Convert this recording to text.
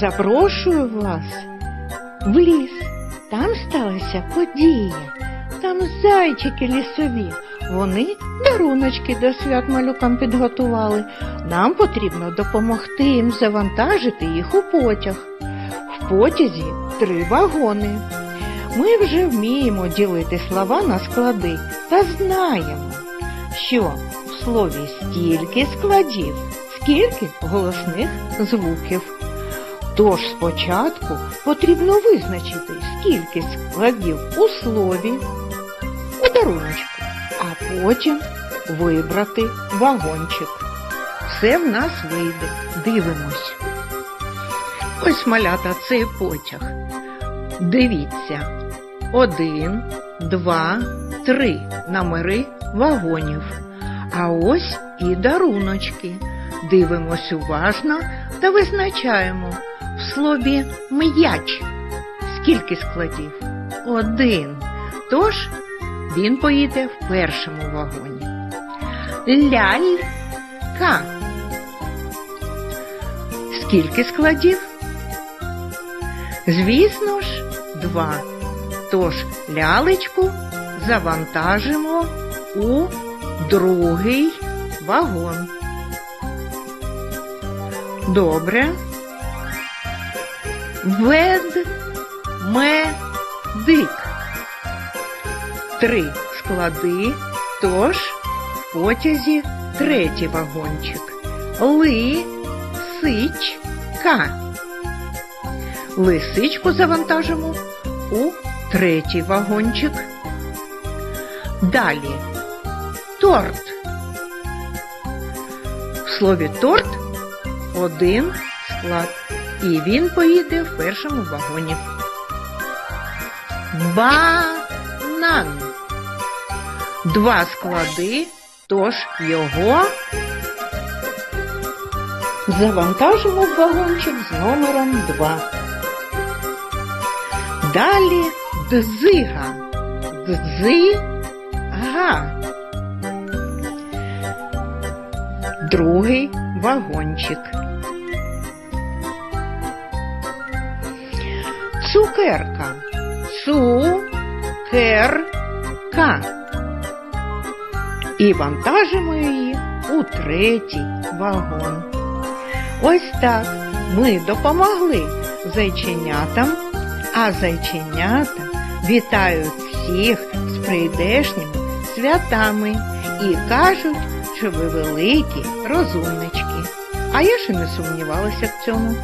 Запрошую вас в ліс. Там сталася подія. Там зайчики лісові. Вони даруночки до свят малюкам підготували. Нам потрібно допомогти їм завантажити їх у потяг. В потязі три вагони. Ми вже вміємо ділити слова на склади та знаємо, що в слові стільки складів, скільки голосних звуків. Тож спочатку потрібно визначити, скільки складів у слові, у даруночку, а потім вибрати вагончик. Все в нас вийде. Дивимось. Ось малята цей потяг. Дивіться. Один, два, три номери вагонів. А ось і даруночки. Дивимось уважно та визначаємо слові м'яч. Скільки складів? Один. Тож він поїде в першому вагоні. Лялька. Скільки складів? Звісно ж, два. Тож лялечку завантажимо у другий вагон. Добре. Ведмедик. Три склади, тож в потязі третій вагончик. Лисичка. Лисичку завантажимо у третій вагончик. Далі торт. В слові торт один склад, і він поїде в першому вагоні. Банан. Два склади, тож його завантажимо в вагончик з номером 2. Далі дзига. Дзига. Другий вагончик. Цукерка. Цукерка. І вантажимо її у третій вагон. Ось так ми допомогли зайченятам, а зайченята вітають всіх з прийдешніми святами і кажуть, що ви великі розумнички. А я ще не сумнівалася в цьому.